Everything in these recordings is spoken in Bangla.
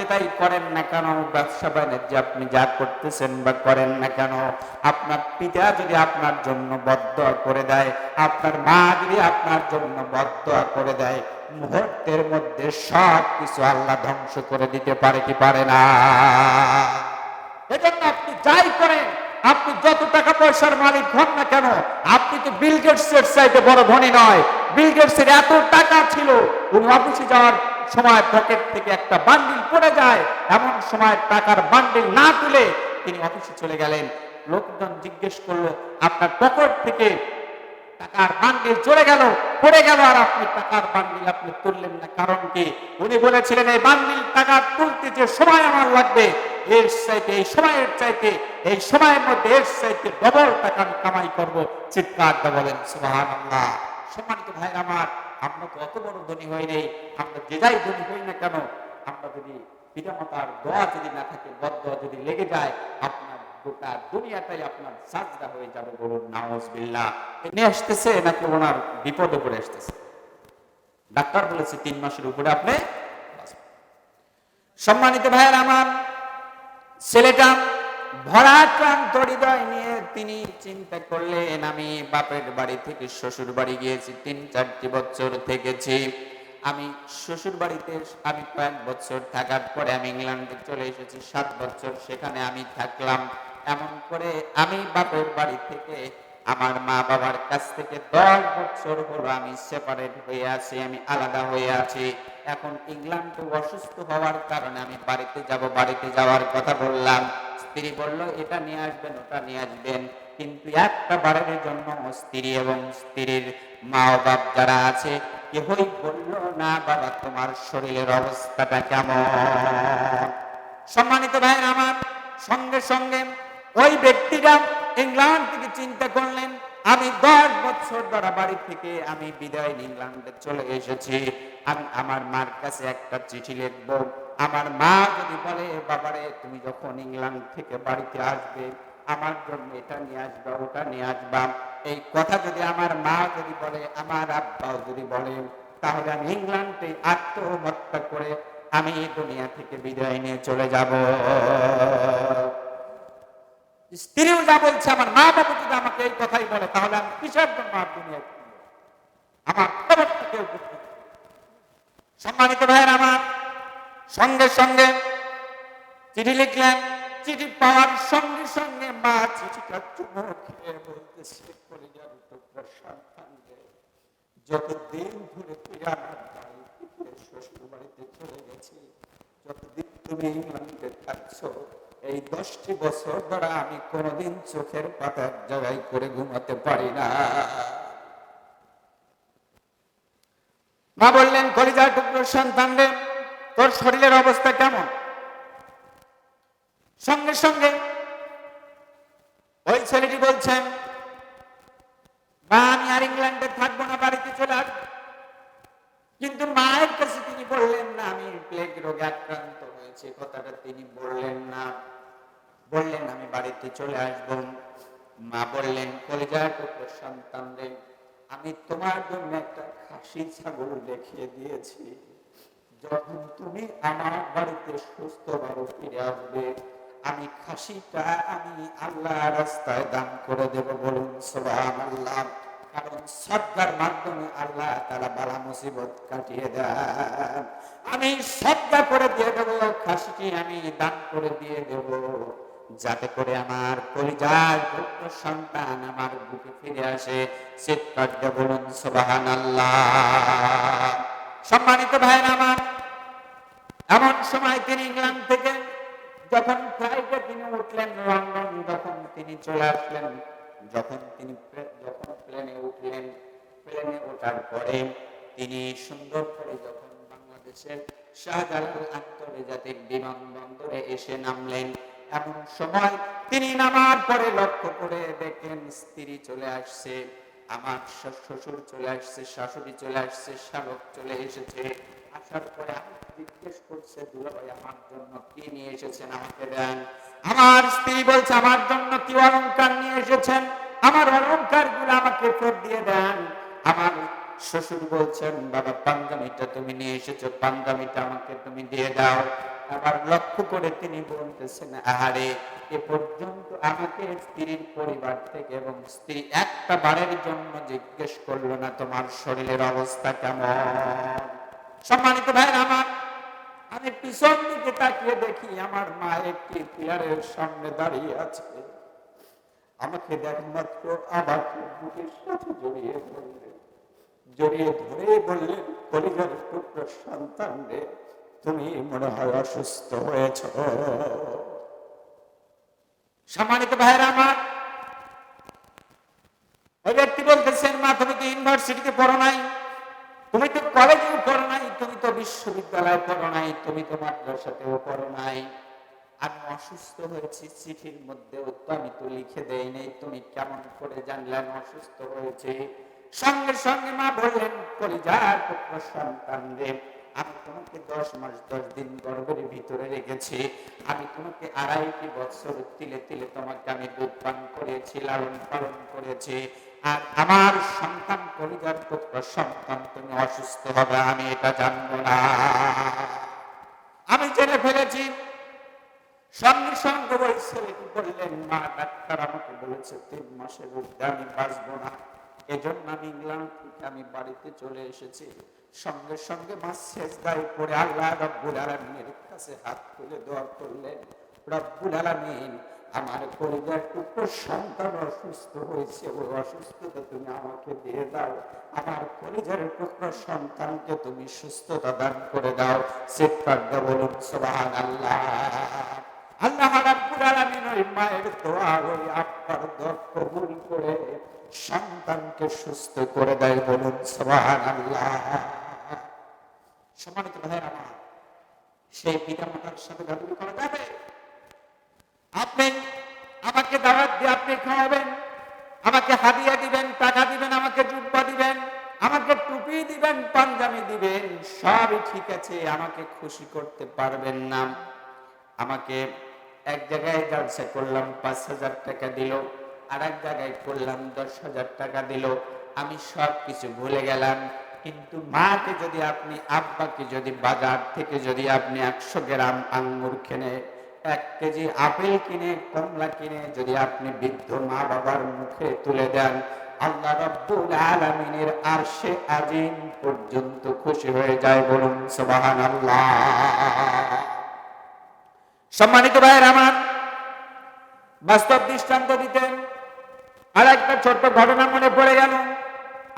যেটাই করেন না কেন? ব্যবসা বাণিজ্য আপনি যা করতেছেন বা করেন না কেন? আপনার পিতা যদি আপনার জন্য বদ্ধ করে দেয়, আপনার মা যদি আপনার জন্য বদ্ধ করে দেয়, মুহূর্তের মধ্যে সব কিছু আল্লাহ ধ্বংস করে দিতে পারে কি পারে না? এজন্য আপনি যাই করেন, আপনি যত টাকা পয়সার মালিক হন না কেন, আপনি তো বিল গেটসের চাইতে বড় ধনী নয়। বিল গেটসের এত টাকা ছিল, উনি অফিসে যাওয়ার সময় পকেট থেকে একটা বান্ডিল পড়ে যায়, এমন সময় টাকার বান্ডিল না তুলে তিনি অফিসে চলে গেলেন। লোকজন জিজ্ঞেস করল, আপনার পকেট থেকে টাকার বান্ডিল চলে গেল, পড়ে গেল, আর আপনি টাকার বান্ডিল আপনি তুললেন না। কারণ কি? উনি বলেছিলেন, এই বান্ডিল টাকা তুলতে যে সময় আমার লাগবে, এর চাইতে, এই সময়ের চাইতে, এই সময়ের মধ্যে এর চাইতে ডবল টাকা আমি কামাই করব। চিৎকারটা বলেন, সুবহানাল্লাহ। সম্মানিত ভাই আমার আমরা তো অত বড় ধনী হই নেই, আমরা যে যাই ধনী হই না কেন, আমরা যদি পিতামাতার দোয়া যদি না থাকে বদ্ধ যদি লেগে যায়, আপনার গোটা দুনিয়াটাই আপনার সাজদা হয়ে যাবে বলুন, নাউজবিল্লাহ। নিয়ে আসতেছে নাকি ওনার বিপদে পড়ে আসতেছে। ডাক্তার বলেছে তিন মাসের উপরে আপনি সম্মানিত ভাইয়ের আমার ছেলেটা ভরাক্রান্ত হৃদয় নিয়ে তিনি চিন্তা করলেন, আমি বাপের বাড়ি থেকে শ্বশুর বাড়ি গিয়েছি, তিন চারটি বছর থেকেছি। আমি শ্বশুর বাড়িতে, আমি কয়েক বছর থাকার পরে আমি ইংল্যান্ডে চলে এসেছি, সাত বছর সেখানে আমি থাকলাম। এমন করে আমি বাপের বাড়ি থেকে আমার মা বাবার কাছ থেকে দশ বছর হলো আমি সেপারেট হয়ে আছি, আমি আলাদা হয়ে আছি। এখন ইংল্যান্ডে অসুস্থ হওয়ার কারণে আমি বাড়িতে যাব, বাড়িতে যাওয়ার কথা বললাম। স্ত্রী বলল, এটা নিয়ে আসবেন, ওটা নিয়ে আসবেন। কিন্তু একটা বারের জন্য স্ত্রী এবং স্ত্রীর মা বাপ যারা আছে, কেহই বলল, না বাবা, তোমার শরীরের অবস্থাটা কেমন? সম্মানিত ভাই আমার, সঙ্গে সঙ্গে ওই ব্যক্তিটা ইংল্যান্ড থেকে চিন্তা করলেন আমি দশ বছর ধরা বাড়ি থেকে আমি বিদায় ইংল্যান্ডে চলে এসেছি। আমি আমার মার কাছে একটা চিঠি লিখব। আমার মা যদি বলে, বাবারে, তুমি যখন ইংল্যান্ড থেকে বাড়িতে আসবে, আমার জন্য এটা নিয়ে আসবা, ওটা নিয়ে আসবা। এই কথা যদি আমার মা যদি বলে, আমার আব্বাও যদি বলে, তাহলে আমি ইংল্যান্ডে আত্মহত্যা করে আমি এই দুনিয়া থেকে বিদায় নিয়ে চলে যাব। স্ত্রীও যা বলছে আমার মা বাবা যদি আমাকে এই কথাই বলে তাহলে আমি কিসের জন্য আর ফিরবো? আমার খবরটা কেউ। সম্মানিত ভাইয়ের আমার সঙ্গে সঙ্গে চিঠি লিখলেন চিঠি পাওয়ার সঙ্গে সঙ্গে মা চিঠিটা চুমো খেয়ে বলতেছে কলিজার টুকরা সন্তান রে, যতদিন ধরে শ্বশুর বাড়িতে চলে গেছি যতদিন তুমি ইংল্যান্ডে থাকছো এই দশটি বছর ধরে আমি কোনোদিন চোখের পাতার জায়গায় করে ঘুমাতে পারি না। মা বললেন, কলিজার টুকরো সন্তান রে, তোর শরীরের অবস্থা কেমন? সঙ্গে সঙ্গে ওই ছেলেটি বলছেন, মা, আমি আর ইংল্যান্ডে থাকব না, বাড়িতে চলে আসব। কিন্তু মায়ের বললেন না, আমি প্লেগ রোগে আক্রান্ত হয়েছে, কথাটা তিনি বললেন না। বললেন, আমি বাড়িতে চলে আসব। মা বললেন, কলিজার টুকরো সন্তান আমি তোমার জন্য একটা খাসি ছাগল দেখিয়ে দিয়েছি। যখন তুমি আমার বাড়িতে সুস্থভাবে ফিরে আসবে, আমি খাসিটা আমি আল্লাহ রাস্তায় দান করে দেব বলুন সোহান আল্লাহ কারণ সদ্গার মাধ্যমে আল্লাহ তারা বালা মুসিবত কাটিয়ে দেন। আমি সদ্গা করে দিয়ে দেবো, খাসিটি আমি দান করে দিয়ে দেব। যাতে করে আমার পরিবার, পুত্র, সন্তান আমার বুকে ফিরে আসে। চিৎকার বলুন সোবাহান আল্লাহ সম্মানিত ভাইয়ের আমার, এমন সময় তিনি ইংল্যান্ড থেকে যখন ফ্লাইটে তিনি উঠলেন লন্ডন যখন তিনি চলে আসলেন যখন তিনি যখন প্লেনে উঠলেন প্লেনে ওঠার পরে তিনি সুন্দর করে যখন বাংলাদেশের শাহজালাল আন্তর্জাতিক বিমানবন্দরে এসে নামলেন, এমন সময় তিনি নামার পরে লক্ষ্য করে দেখেন স্ত্রী চলে আসছে, আমার শ্বশুর চলে আসছে, শাশুড়ি চলে আসছে, শালক চলে এসেছে। আসার পরে জিজ্ঞেস করছে দুলাভাই আমার জন্য কি নিয়ে এসেছেন আমাকে দেন? আমার স্ত্রী বলছে, আমার জন্য কি অলংকার নিয়ে এসেছেন? আমার অলংকারগুলো আমাকে ফেরত দিয়ে দেন। আমার শ্বশুর বলছেন, বাবা, পাঞ্জামিটা তুমি নিয়ে এসেছ, পাঞ্জামিটা আমাকে তুমি দিয়ে দাও। আবার লক্ষ্য করে তিনি বলতেছেন, আহারে, এ পর্যন্ত আমাকে স্ত্রীর পরিবার থেকে এবং স্ত্রী একটা বারের জন্য জিজ্ঞেস করল না তোমার শরীরের অবস্থা কেমন? সম্মানিত ভাই আমার আমি পিছন দিকে তাকিয়ে দেখি আমার মা একটি পিলারের সামনে দাঁড়িয়ে আছে। আমাকে দেখ মাত্র আমাকে বুকের সাথে জড়িয়ে ধরলেন জড়িয়ে ধরে বললেন পরিবার পুত্র সন্তান রে, তুমি মনে হয় অসুস্থ হয়েছ। সম্মানিত ভাইয়ের আমার, ওই ব্যক্তি বলতেছেন, মা, তুমি তো ইউনিভার্সিটিতে পড়ো নাই? তুমি তো তো বিশ্ববিদ্যালয়ে পড়ো নাই, তুমি তো মাদ্রাসাতেও পড়ো নাই। আমি অসুস্থ হয়েছি, চিঠির মধ্যেও তো আমি তো লিখে দেই নাই। তুমি কেমন করে জানলে আমি অসুস্থ হয়েছি? সঙ্গে সঙ্গে মা বললেন, কলিজার পুত্র সন্তান রে, আমি তোমাকে দশ মাস, দশ দিন গর্ভের ভিতরে রেখেছি। আমি তোমাকে আড়াইটি বছর তিলে তিলে তোমাকে আমি দুধ পান করেছি, লালন পালন করেছি। আর আমার সন্তান কলিজার পুত্র, সন্তান তুমি অসুস্থ হবে, আমি এটা জানব না। আমি জেনে ফেলেছি, সঙ্গে সঙ্গে ওই ছেলেটি বললেন মা ডাক্তার আমাকে বলেছে, তিন মাসের মধ্যে আমি বাঁচবো না। এজন্য আমি ইংল্যান্ড থেকে আমি বাড়িতে চলে এসেছি। সঙ্গে সঙ্গে মা শেষ দায় পড়ে আল্লাহ রব্বুল আলমিনের কাছে হাত তুলে দোয়া করলেন। রব্বুল আমার পরিবার টুকরো সন্তান অসুস্থ হয়েছে, ওই অসুস্থতা তুমি আমাকে দিয়ে দাও। আমার পরিবারের টুকরো সন্তানকে তুমি সুস্থতা দান করে দাও। বলুন সুবহান আল্লাহ আল্লাহ রাব্বুল আলামিন ওই মায়ের দোয়া, ওই দোয়া কবুল করে সন্তানকে সুস্থ করে দেয় বলুন, সুবহানাল্লাহ। সম্মানিত ভাইয়ের আমার, সেই পিতা মাতার সাথে গাদুরি করা যাবে? আপনি আমাকে দাওয়াত দিয়ে আপনি খাওয়াবেন, আমাকে হাদিয়া দিবেন, টাকা দিবেন, আমাকে জুব্বা দিবেন, আমাকে টুপি দিবেন, পাঞ্জাবি দিবেন, সবই ঠিক আছে, আমাকে খুশি করতে পারবেন না। আমাকে এক জায়গায় জালসা করলাম, পাঁচ হাজার টাকা দিল আর এক জায়গায় করলাম, দশ হাজার টাকা দিল, আমি সব কিছু ভুলে গেলাম। কিন্তু মাকে যদি আপনি, আব্বাকে যদি বাজার থেকে যদি আপনি একশো গ্রাম আঙ্গুর কিনে এক কেজি আপেল কিনে, কমলা কিনে যদি আপনি বৃদ্ধ মা বাবার মুখে তুলে দেন, আল্লাহ রব্বুল আলামিনের আরশে আজিম পর্যন্ত খুশি হয়ে যায় বলুন, সুবহানাল্লাহ। সম্মানিত ভাইয়ের আমার, বাস্তব দৃষ্টান্ত দিতেন। আর একটা ছোট্ট ঘটনা মনে পড়ে গেল।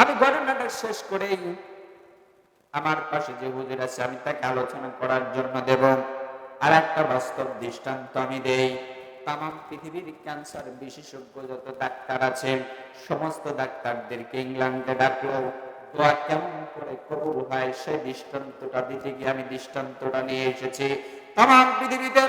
আমি ঘটনাটা শেষ করেই আমার পাশে যে হুজুর আছে, আমি তাকে আলোচনা করার জন্য দেব। আর একটা বাস্তব দৃষ্টান্ত আমি দেই। তাম পৃথিবীর ক্যান্সার বিশেষজ্ঞ যত ডাক্তার আছে সমস্ত ডাক্তারদেরকে ইংল্যান্ডে ডাকলো। কেমন করে কবুল হয় সেই দৃষ্টান্তটা দিতে গিয়ে আমি দৃষ্টান্তটা নিয়ে এসেছি। তাম পৃথিবীতে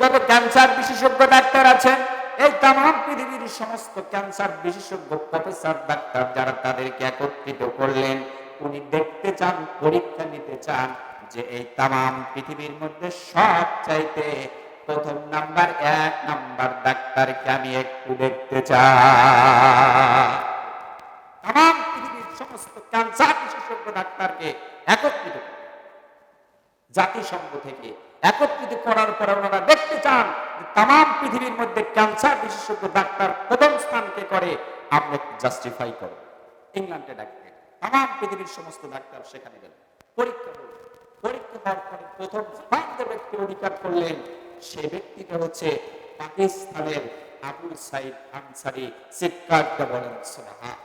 যত ক্যান্সার বিশেষজ্ঞ ডাক্তার আছেন, এই তাম পৃথিবীর সমস্ত ক্যান্সার বিশেষজ্ঞ প্রফেসর ডাক্তার যারা তাদেরকে একত্রিত করলেন, উনি দেখতে চান, পরীক্ষা নিতে চান যে এই তাম পৃথিবীর মধ্যে সব চাইতে প্রথম নাম্বার, এক নাম্বার ডাক্তারকে আমি একটু দেখতে তাম পৃথিবীর সমস্ত ক্যান্সার বিশেষজ্ঞ ডাক্তারকে একত্রিত। জাতিসংঘ থেকে একত্রিত করার পর ওনারা দেখতে চান তাম পৃথিবীর মধ্যে ক্যান্সার বিশেষজ্ঞ ডাক্তার প্রথম স্থানকে করে আপনি জাস্টিফাই করো ইংল্যান্ডে ডাক্তার তাম পৃথিবীর সমস্ত ডাক্তার সেখানে পরীক্ষা হলো পরীক্ষা হওয়ার পরে প্রথম স্থান যে ব্যক্তি অধিকার করলেন, সে ব্যক্তিটা হচ্ছে পাকিস্তানের আবুল সাইদ আনসারি চিৎকার বলেন, সুবহান।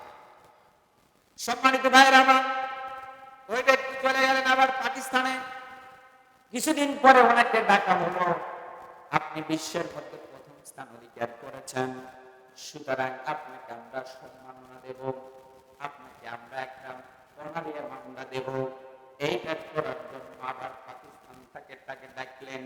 সম্মানিত ভাইয়ের আমার, ওই ব্যক্তি চলে গেলেন আবার পাকিস্তানে। কিছুদিন পরে ওনাকে ডাকা হলো। আপনি বিশ্বের মধ্যে প্রথম স্থান অধিকার করেছেন। সুতরাং আপনাকে আমরা সম্মাননা দেব, আপনাকে আমরা একটা অনারিয়া মামলা দেব। এইটা করার জন্য পাকিস্তান থেকে তাকে ডাকলেন।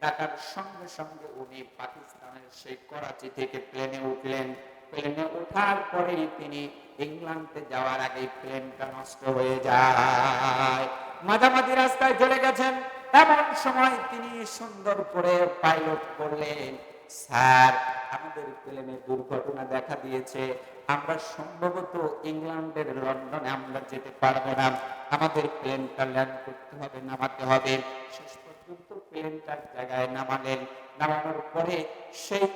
ডাকার সঙ্গে সঙ্গে উনি পাকিস্তানের সেই করাচি থেকে প্লেনে উঠলেন। প্লেনে ওঠার পরেই তিনি ইংল্যান্ডে যাওয়ার আগে প্লেনটা নষ্ট হয়ে যায়। মাঝামাঝি রাস্তায় চলে গেছেন। এমন সময় তিনি সুন্দর করে পাইলট করলেন। স্যার, আমাদের প্লেনে দুর্ঘটনা দেখা দিয়েছে। আমরা সম্ভবত ইংল্যান্ডের লন্ডনে, আমরা যেতে পারব না। আমাদের প্লেনটা ল্যান্ড করতে হবে, নামাতে হবে। শেষ পর্যন্ত প্লেন প্লেনটা এক জায়গায় নামালেন। নামানোর পরে সেই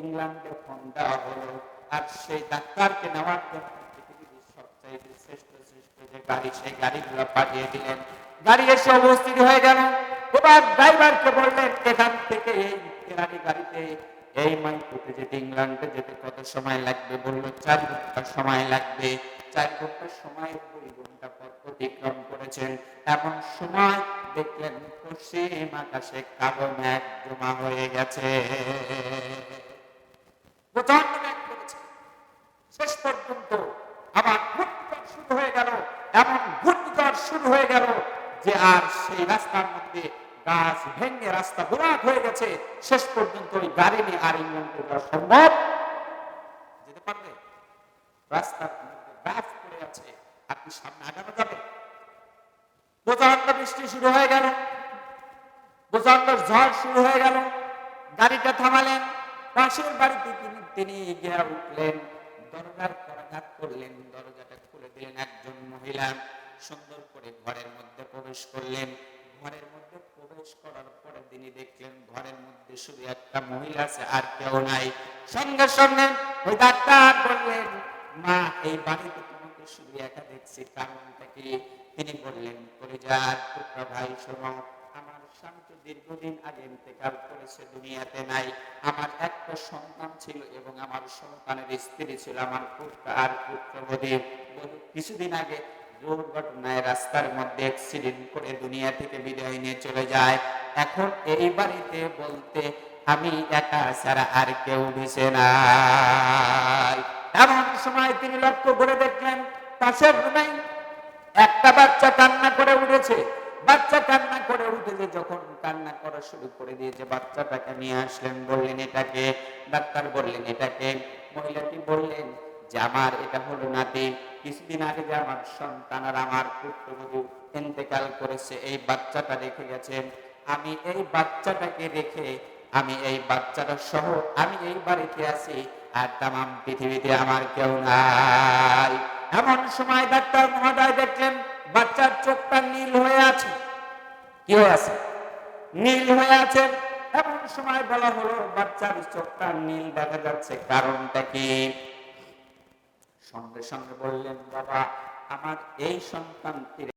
ইংল্যান্ডে ফোন দেওয়া হলো। আর সেই ডাক্তারকে নেওয়ার জন্য পৃথিবীর সবচাইতে শ্রেষ্ঠ শ্রেষ্ঠ যে গাড়ি, সেই গাড়িগুলো পাঠিয়ে দিলেন। গাড়ি এসে উপস্থিত হয়ে গেল। এবার ড্রাইভারকে বললেন, এখান থেকে এই ফেরারি গাড়িতে এই মাইকুতে যেতে ইংল্যান্ডে যেতে কত সময় লাগবে বলল? চার ঘণ্টা সময় লাগবে। চার ঘণ্টা সময় দুই ঘণ্টা পথ অতিক্রম করেছেন। এমন সময় দেখলেন পশ্চিম আকাশে কালো মেঘ জমা হয়ে গেছে। শেষ পর্যন্ত আবার ঘূর্ণিঝড় শুরু হয়ে গেল। এমন ঘূর্ণিঝড় শুরু হয়ে গেল যে আর সেই রাস্তার মধ্যে গাছ ভেঙে রাস্তা ভরাট হয়ে গেছে। শেষ পর্যন্ত ওই গাড়ি নিয়ে আর ইংল্যান্ডে যাওয়া সম্ভব? যেতে পারবে? রাস্তার মধ্যে ব্যাফ করে আছে। আপনি সামনে আগানো যাবে। প্রচণ্ড বৃষ্টি শুরু হয়ে গেল। প্রচণ্ড ঝড় শুরু হয়ে গেল। গাড়িটা থামালেন। পাশের বাড়িতে তিনি তিনি গিয়ে উঠলেন। দরজার করাঘাত করলেন দরজাটা খুলে দিলেন একজন মহিলা। সুন্দর করে ঘরের মধ্যে প্রবেশ করলেন। ঘরের মধ্যে প্রবেশ করার পরে তিনি দেখলেন ঘরের মধ্যে শুধু একটা মহিলা আছে আর কেউ নাই। সঙ্গে সঙ্গে ওই ডাক্তার বললেন, মা, এই বাড়িতে তোমাকে শুধু একা দেখছি, কারণটা কি? তিনি বললেন পরিজার পুত্র ভাই, শোনো, আমার স্বামী তো দীর্ঘদিন আগে ইন্তেকাল করেছে দুনিয়াতে নাই। আমার একটা সন্তান ছিল এবং আমার সন্তানের স্ত্রী ছিল, আমার পুত্র আর পুত্রবধূ। বধূ কিছুদিন আগে দুর্ঘটনায় রাস্তার মধ্যে অ্যাক্সিডেন্ট করে দুনিয়া থেকে বিদায় নিয়ে চলে যায়। এখন এই বাড়িতে বলতে আমি একা ছাড়া আর কেউ ভেসে নাই। এমন সময় তিনি লক্ষ্য করে দেখলেন, পাশের রুমে একটা বাচ্চা কান্না করে উঠেছে। বাচ্চা কান্না করে উঠেছে যখন কান্না করা শুরু করে দিয়েছে। বাচ্চাটাকে নিয়ে আসলেন, বললেন, এটাকে ডাক্তার বললেন, এটাকে মহিলাটি বললেন, যে আমার এটা হলো নাতি। কিছুদিন আগে যে আমার সন্তান আর আমার পুত্রবধূ ইন্তেকাল করেছে, এই বাচ্চাটা রেখে গেছেন আমি এই বাচ্চাটাকে রেখে, আমি এই বাচ্চাটা সহ আমি এই বাড়িতে আছি আর তাম পৃথিবীতে আমার কেউ নাই। এমন সময় ডাক্তার মহোদয় দেখলেন, বাচ্চার চোখটা নীল হয়ে আছে। কি আছে? নীল হয়ে আছে। এমন সময় বলা হলো, বাচ্চার চোখটা নীল দেখা যাচ্ছে। কারণটা কি? সঙ্গে সঙ্গে বললেন বাবা আমার এই সন্তানটি